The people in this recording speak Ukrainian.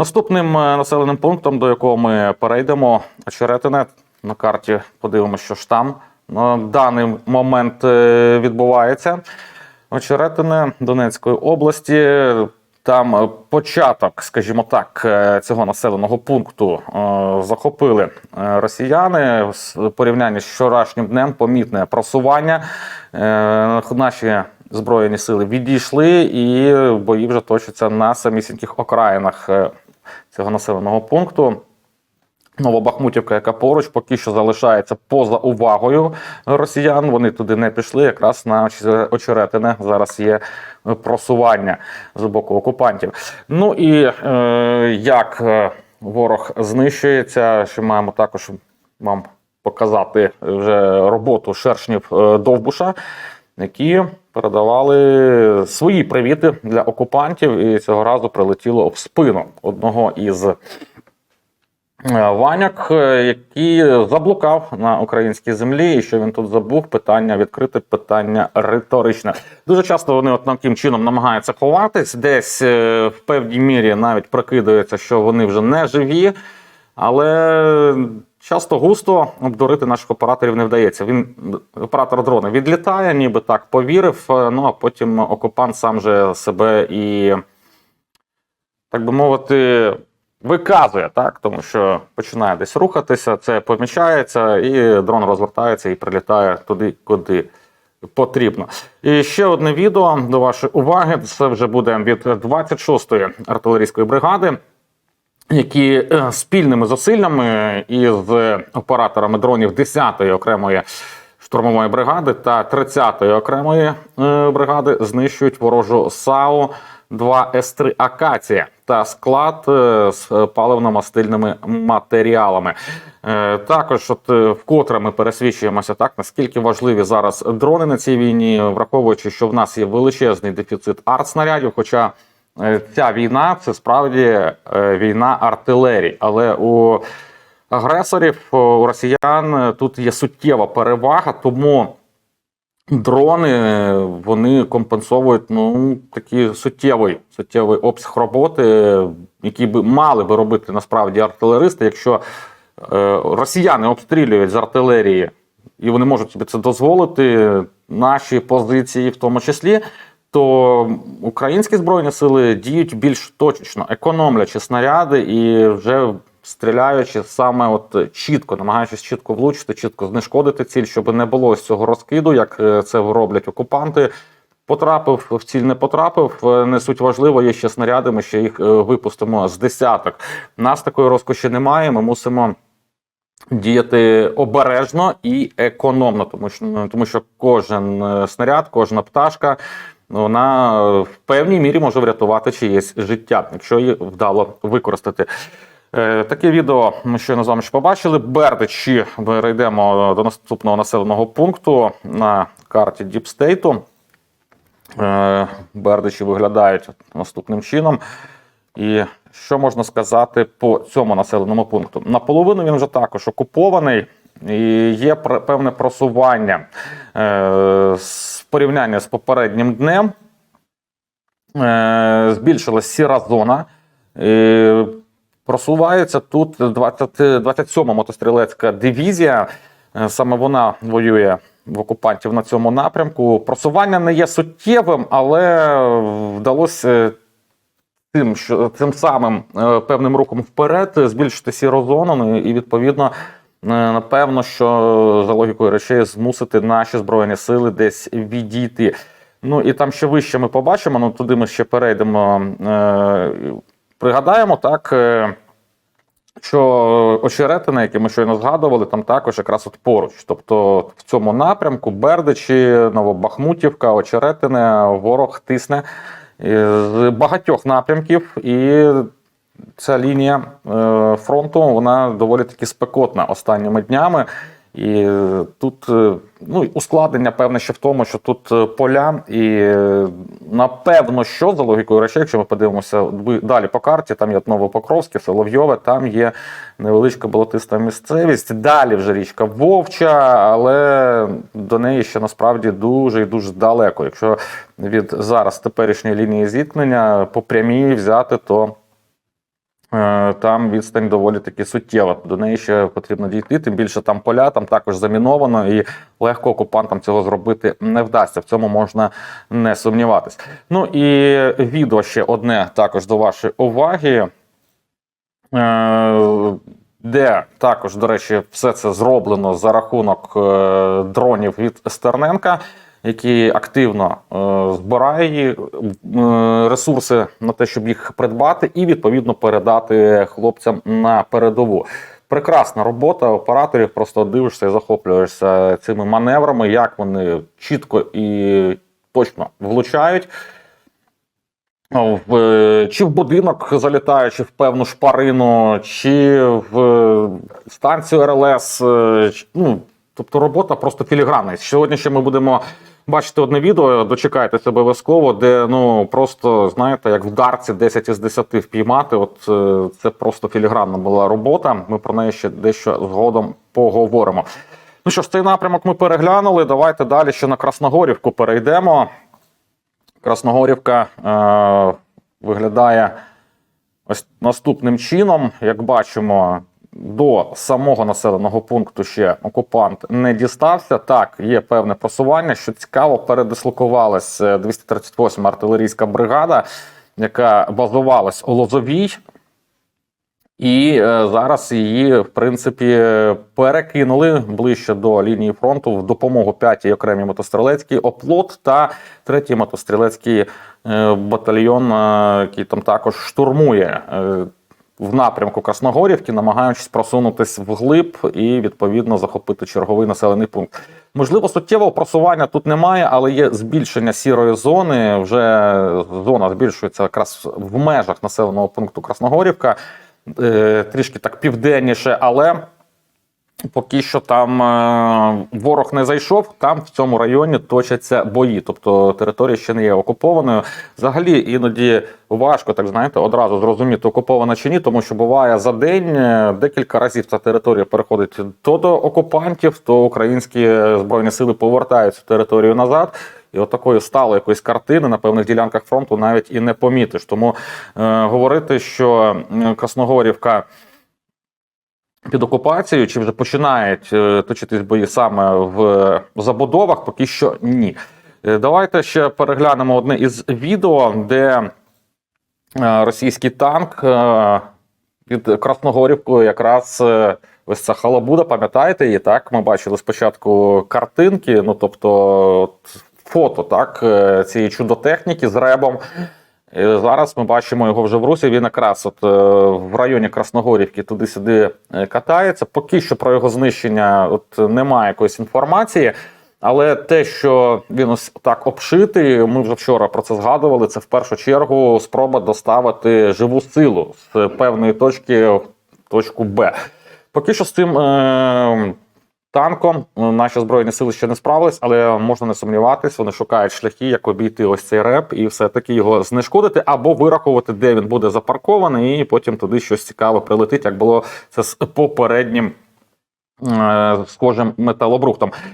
Наступним е, населеним пунктом, до якого ми перейдемо, Очеретине. На карті подивимося, що ж там на даний момент е, відбувається. Очеретине Донецької області. Там початок, скажімо так, е, цього населеного пункту захопили росіяни в порівнянні з вчорашнім днем. Помітне просування. Наші збройні сили відійшли, і бої вже точаться на самісіньких окраїнах цього населеного пункту. Новобахмутівка, яка поруч, поки що залишається поза увагою росіян. Вони туди не пішли. Якраз на очеретине зараз є просування з боку окупантів. Ну і е, як е, ворог знищується, що маємо також вам показати вже роботу шершнів е, Довбуша, які передавали свої привіти для окупантів, і цього разу прилетіло в спину одного із. Е, Ваняк, е, який заблукав на українській землі, і що він тут забув, питання відкрите, питання риторичне. Дуже часто вони от таким чином намагаються ховатись, десь е, в певній мірі навіть прикидаються, що вони вже не живі, але часто густо обдурити наших операторів не вдається. Він оператор дрона відлітає, ніби так повірив. е, Ну а потім окупант сам же себе і, так би мовити. Виказує так, тому що починає десь рухатися, це помічається, і дрон розвертається і прилітає туди, куди потрібно. І ще одне відео до вашої уваги. Це вже буде від 26-ї артилерійської бригади, які е, спільними зусиллями із операторами дронів 10-ї окремої штурмової бригади та 30-ї окремої е, бригади знищують ворожу САУ 2 С3 Акація та склад е, з паливно-мастильними матеріалами. Також, от вкотре ми пересвідчуємося так, наскільки важливі зараз дрони на цій війні, враховуючи, що в нас є величезний дефіцит артснарядів. Хоча ця війна це справді е, війна артилерії, але у агресорів у росіян е, тут є суттєва перевага, тому дрони вони компенсовують ну такий суттєвий суттєвий обсяг роботи, який би мали би робити насправді артилеристи, якщо е, росіяни обстрілюють з артилерії, і вони можуть собі це дозволити, наші позиції в тому числі. То українські збройні сили діють більш точечно, економлячи снаряди і вже стріляючи саме от чітко, намагаючись чітко влучити, чітко знешкодити ціль, щоб не було ось цього розкиду, як е, це роблять окупанти. Потрапив в ціль, не потрапив. е, Не суть важливо, є ще снаряди. Ми ще їх е, випустимо з десяток. Нас такої розкоші немає. Ми мусимо діяти обережно і економно, тому що тому що кожен снаряд, кожна пташка. Вона е, в певній мірі може врятувати чиєсь життя, якщо її вдало використати. Е, Таке відео ми щойно з вами ще побачили. Бердичі перейдемо до наступного населеного пункту на карті Діпстейту. Бердичі виглядають наступним чином. І що можна сказати по цьому населеному пункту? Наполовину він вже також окупований, і є певне просування е, з порівняння з попереднім днем. Е, збільшилась сіра зона. Просувається тут 20, 27-ма мотострілецька дивізія. Е, Саме вона воює в окупантів на цьому напрямку. Просування не є суттєвим, але вдалося тим, що цим самим певним рухом вперед збільшити сіру зону, ну, і відповідно. Е, Напевно, що за логікою речей змусити наші збройні сили десь відійти. Ну і там ще вище ми побачимо, ну туди ми ще перейдемо. Е, пригадаємо так, е, що очеретини, які ми щойно згадували, там також якраз от поруч. Тобто в цьому напрямку Бердичі, Новобахмутівка, очеретине, ворог тисне е, з багатьох напрямків, і ця лінія е, фронту вона доволі таки спекотна останніми днями. І е, тут е, ну, ускладнення певне ще в тому, що тут поля, і напевно, що за логікою речей, якщо ми подивимося далі по карті, там є Новопокровське, Соловйове, там є невеличка болотиста місцевість. Далі вже річка Вовча, але до неї ще насправді дуже і дуже далеко. Якщо від зараз теперішньої лінії зіткнення по прямій взяти, то Там відстань доволі таки суттєва. До неї ще потрібно дійти. Тим більше там поля, там також заміновано, і легко окупантам цього зробити не вдасться. В цьому можна не сумніватись. Ну і відео ще одне також до вашої уваги. Е, Де також, до речі, все це зроблено за рахунок е, дронів від Стерненка, який активно е, збирає е, ресурси на те, щоб їх придбати, і відповідно передати хлопцям на передову. Прекрасна робота операторів. Просто дивишся і захоплюєшся цими маневрами, як вони чітко і точно влучають. Е, чи в будинок залітаючи в певну шпарину, чи в станцію РЛС. Ну, тобто робота просто філігранна. Сьогодні ще ми будемо бачити одне відео, дочекайтеся обов'язково, де ну просто знаєте, як в дарці 10 із 10 впіймати. От е, це просто філігранна була робота. Ми про неї ще дещо згодом поговоримо. Ну що ж, цей напрямок ми переглянули. Давайте далі ще на Красногорівку перейдемо. Красногорівка е, виглядає ось наступним чином. Як бачимо, до самого населеного пункту ще окупант не дістався. Так, є певне просування. Що цікаво, передислокувалась 238 артилерійська бригада, яка базувалась у Лозовій. І е, зараз її, в принципі, перекинули ближче до лінії фронту в допомогу 5-й окремій мотострілецькій оплот та 3-й мотострілецький е, батальйон, е, який там також штурмує е, в напрямку Красногорівки, намагаючись просунутись вглиб і відповідно захопити черговий населений пункт. Можливо, суттєвого просування тут немає, але є збільшення сірої зони. Вже зона збільшується якраз в межах населеного пункту Красногорівка е, трішки так південніше, але поки що там е, ворог не зайшов. Там в цьому районі точаться бої. Тобто територія ще не є окупованою. Взагалі іноді важко, так знаєте, одразу зрозуміти, окупована чи ні, тому що буває за день е, декілька разів ця територія переходить то до окупантів, то українські збройні сили повертають цю територію назад. І от такої сталої якоїсь картини на певних ділянках фронту навіть і не помітиш. Тому е, говорити, що Красногорівка під окупацією, чи вже починають е, точитись бої саме в забудовах, поки що ні. Е, Давайте ще переглянемо одне із відео, де е, російський танк під Красногорівкою якраз. Ось ця халабуда, пам'ятаєте її? Так, ми бачили спочатку картинки, ну тобто от, фото так, цієї чудотехніки з ребом. І зараз ми бачимо його вже в Русі. Він якраз от е, в районі Красногорівки туди-сюди е, катається. Поки що про його знищення от немає якоїсь інформації. Але те, що він ось так обшитий, ми вже вчора про це згадували. Це в першу чергу спроба доставити живу силу з певної точки в точку Б. Поки що з цим е, танком е, наші збройні сили ще не справились, але можна не сумніватись, вони шукають шляхи, як обійти ось цей реп і все-таки його знешкодити або вирахувати, де він буде запаркований, і потім туди щось цікаве прилетить, як було це з попереднім е, схожим металобрухтом.